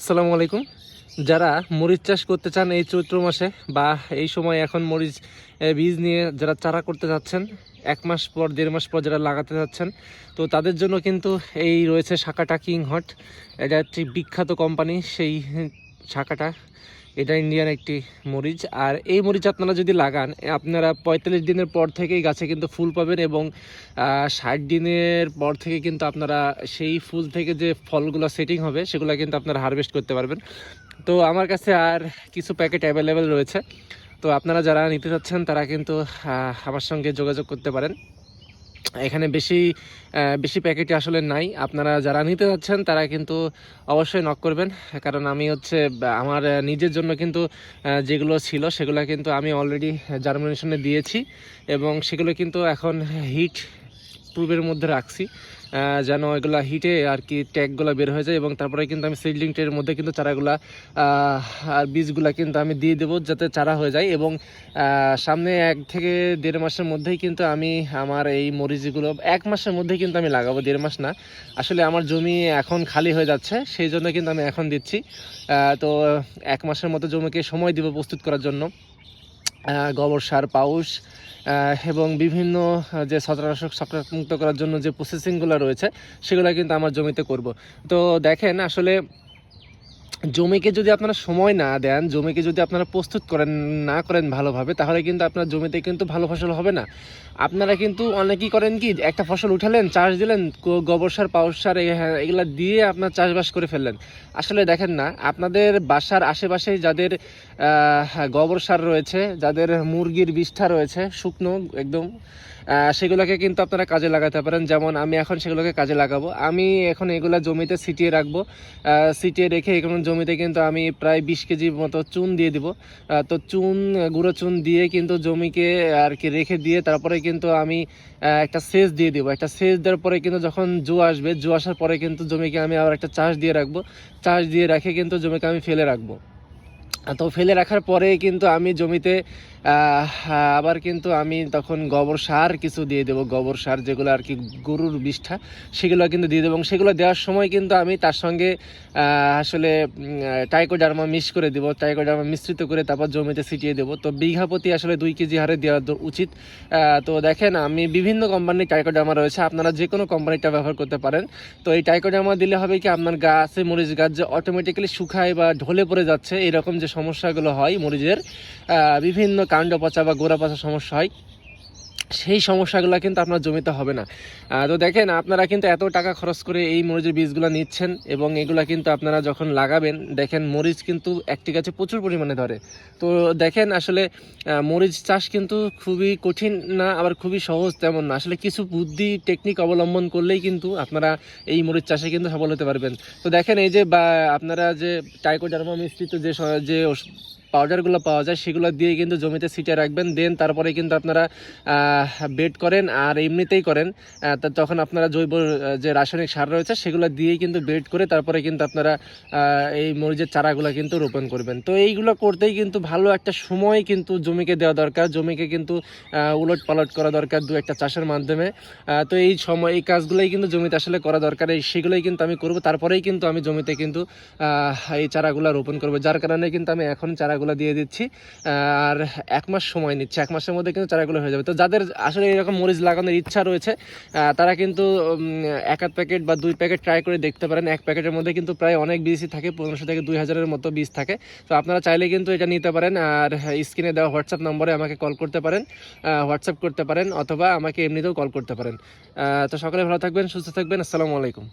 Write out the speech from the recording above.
আসসালামু আলাইকুম। যারা মরিচ চাষ করতে চান এই চৈত্র মাসে বা এই সময় এখন মরিচ বীজ নিয়ে যারা চারা করতে যাচ্ছেন, এক মাস পর, দেড় মাস পর যারা লাগাতে যাচ্ছেন, তো তাদের জন্য কিন্তু এই রয়েছে শাখাটা কিং হট এটা একটি বিখ্যাত কোম্পানি সেই শাখাটা। এটা ইন্ডিয়ান একটি মরিচ। আর এই মরিচ আপনারা যদি লাগান আপনারা পঁয়তাল্লিশ দিনের পর থেকেই গাছে কিন্তু ফুল পাবেন এবং ষাট দিনের পর থেকে কিন্তু আপনারা সেই ফুল থেকে যে ফলগুলো সেটিং হবে, সেগুলো কিন্তু আপনারা হারভেস্ট করতে পারবেন। তো আমার কাছে আর কিছু প্যাকেট অ্যাভেলেবেল রয়েছে। তো আপনারা যারা নিতে চাচ্ছেন, তারা কিন্তু আমার সঙ্গে যোগাযোগ করতে পারেন। এখানে বেশি বেশি প্যাকেটে আসলে নাই। আপনারা যারা নিতে যাচ্ছেন, তারা কিন্তু অবশ্যই নক করবেন। কারণ আমি হচ্ছে, আমার নিজের জন্য কিন্তু যেগুলো ছিল, সেগুলো কিন্তু আমি অলরেডি জার্মিনেশনে দিয়েছি। এবং সেগুলো কিন্তু এখন হিট প্রুফের মধ্যে রাখছি। যেন এগুলা হিটে আর কি ট্যাগগুলো বের হয়ে যায় এবং তারপরে কিন্তু আমি সিডলিং ট্রের মধ্যে কিন্তু চারাগুলা আর বীজগুলা কিন্তু আমি দিয়ে দেবো যাতে চারা হয়ে যায় এবং সামনে এক থেকে দেড় মাসের মধ্যেই কিন্তু আমি আমার এই মরিচগুলো, এক মাসের মধ্যেই কিন্তু আমি লাগাবো, দেড় মাস না। আসলে আমার জমি এখন খালি হয়ে যাচ্ছে, সেই জন্য কিন্তু আমি এখন দিচ্ছি। তো এক মাসের মতো জমিকে সময় দিব প্রস্তুত করার জন্য। গোবর সার পাউস এবং বিভিন্ন যে ছত্রনাশক মুক্ত করার জন্য যে প্রসেসিংগুলো রয়েছে, সেগুলো কিন্তু আমার জমিতে করব। তো দেখেন আসলে জমিকে যদি আপনারা সময় না দেন জমিকে যদি আপনারা প্রস্তুত করেন না করেন ভালোভাবে তাহলে কিন্তু আপনার জমিতে কিন্তু ভালো ফসল হবে না। আপনারা কিন্তু অনেকেই করেন কি একটা ফসল উঠালেন চাষ দিলেন গোবর সার পাউস সার হ্যাঁ, এগুলা দিয়ে আপনার চাষবাস করে ফেললেন। আসলে দেখেন না আপনাদের বাসার আশেপাশে যাদের আহ, গোবর সার রয়েছে যাদের মুরগির বিষ্ঠা রয়েছে শুকনো একদম সেগুলোকে কিন্তু আপনারা কাজে লাগাতে পারেন। যেমন আমি এখন সেগুলোকে কাজে লাগাবো। আমি এখন এগুলা জমিতে ছিটিয়ে রাখব ছিটিয়ে রেখে এখন জমিতে কিন্তু আমি প্রায় বিশ কেজি মতো চুন দিয়ে দিব। তো চুন গুঁড়ো চুন দিয়ে কিন্তু জমিকে আর কি রেখে দিয়ে তারপরে কিন্তু আমি একটা সেচ দিয়ে দিব। একটা সেচ দেওয়ার পরে কিন্তু যখন জো আসবে, জো আসার পরে কিন্তু জমিকে আমি আবার একটা চাষ দিয়ে রাখব। চাষ দিয়ে রেখে কিন্তু জমিকে আমি ফেলে রাখব। তো ফেলে রাখার পরে কিন্তু আমি জমিতে আবার কিন্তু আমি তখন গোবর সার কিছু দিয়ে দেবো, গোবর সার যেগুলো আর কি গরুর বিষ্ঠা সেগুলো কিন্তু দিয়ে দেবো। এবং সেগুলো দেওয়ার সময় কিন্তু আমি তার সঙ্গে আসলে টাইকোডার্মা মিক্স করে দেবো, টাইকোডার্মা মিশ্রিত করে তারপর জমিতে ছিটিয়ে দেবো। তো বিঘা প্রতি আসলে দুই কেজি হারে দেওয়া উচিত। তো দেখেন, আমি বিভিন্ন কোম্পানির টাইকোডার্মা রয়েছে, আপনারা যে কোনো কোম্পানিটা ব্যবহার করতে পারেন। তো এই টাইকোডার্মা দিলে হবে কি, আপনার গাছে মরিচ গাছ যে অটোমেটিক্যালি শুকায় বা ঢলে পড়ে যাচ্ছে, এরকম যে সমস্যাগুলো হয় মরিচের বিভিন্ন কাণ্ড পচা বা গোড়া পচা সমস্যা হয়, সেই সমস্যাগুলো কিন্তু আপনার জমিতে হবে না। তো দেখেন, আপনারা কিন্তু এত টাকা খরচ করে এই মরিচের বীজগুলো নিচ্ছেন এবং এগুলা কিন্তু আপনারা যখন লাগাবেন, দেখেন মরিচ কিন্তু একটি গাছে প্রচুর পরিমাণে ধরে। তো দেখেন, আসলে মরিচ চাষ কিন্তু খুবই কঠিন না, আবার খুবই সহজ তেমন না। আসলে কিছু বুদ্ধি টেকনিক অবলম্বন করলেই কিন্তু আপনারা এই মরিচ চাষে কিন্তু সফল হতে পারবেন। তো দেখেন, এই যে বা, আপনারা যে টাইকোডার্মা মিশ্রিত যে যে পাউডারগুলো পাওয়া যায়, সেগুলো দিয়ে কিন্তু জমিতে ছিটে রাখবেন, দেন তারপরে কিন্তু আপনারা বেড করেন আর এমনিতেই করেন তখন আপনারা জৈব যে রাসায়নিক সার রয়েছে সেগুলো দিয়েই কিন্তু বেড করে তারপরে কিন্তু আপনারা এই মরিচের চারাগুলো কিন্তু রোপণ করবেন। তো এইগুলো করতেই কিন্তু ভালো একটা সময় কিন্তু জমিকে দেওয়া দরকার, জমিকে কিন্তু উলট পালট করা দরকার দু একটা চাষের মাধ্যমে। তো এই সময়, এই কাজগুলোই কিন্তু জমিতে আসলে করা দরকার, এই সেগুলোই কিন্তু আমি করব, তারপরেই কিন্তু আমি জমিতে কিন্তু এই চারাগুলো রোপণ করব, যার কারণে কিন্তু আমি এখন চারাগুলো দিয়ে দিচ্ছি আর এক মাস সময় নিচ্ছে। এক মাসের মধ্যে কিন্তু চারাগুলো হয়ে যাবে। তো যাদের আসলে এরকম মরিচ লাগানোর ইচ্ছা রয়েছে তারা কিন্তু এক আধ প্যাকেট বা দুই প্যাকেট ট্রাই করে দেখতে পারেন। এক প্যাকেটের মধ্যে কিন্তু প্রায় অনেক বীজই থাকে, পনেরোশো থেকে দুই হাজারের মতো বীজ থাকে। তো আপনারা চাইলে কিন্তু এটা নিতে পারেন, আর স্ক্রিনে দেওয়া হোয়াটসঅ্যাপ নম্বরে আমাকে কল করতে পারেন হোয়াটসঅ্যাপ করতে পারেন, অথবা আমাকে এমনিতেও কল করতে পারেন। তো সকলে ভালো থাকবেন, সুস্থ থাকবেন, আসসালামু আলাইকুম।